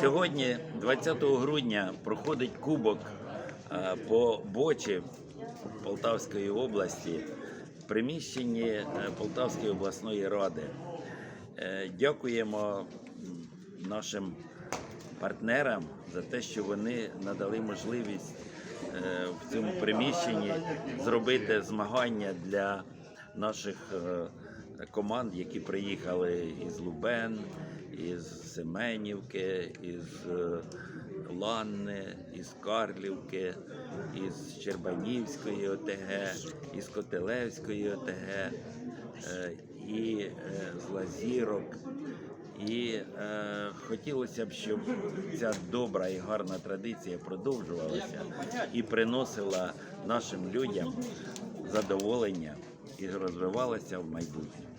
Сьогодні, 20 грудня, проходить кубок е, по Бочі Полтавської області в приміщенні е, Полтавської обласної ради. Е, Дякуємо нашим партнерам за те, що вони надали можливість в цьому приміщенні зробити змагання для наших команд, які приїхали із Лубен, із Семенівки, із е, Ланни, із Карлівки, із Щербанівської ОТГ, із Котелевської ОТГ е, і е, з Лазірок. І е, хотілося б, щоб ця добра і гарна традиція продовжувалася і приносила нашим людям задоволення і розвивалася в майбутньому.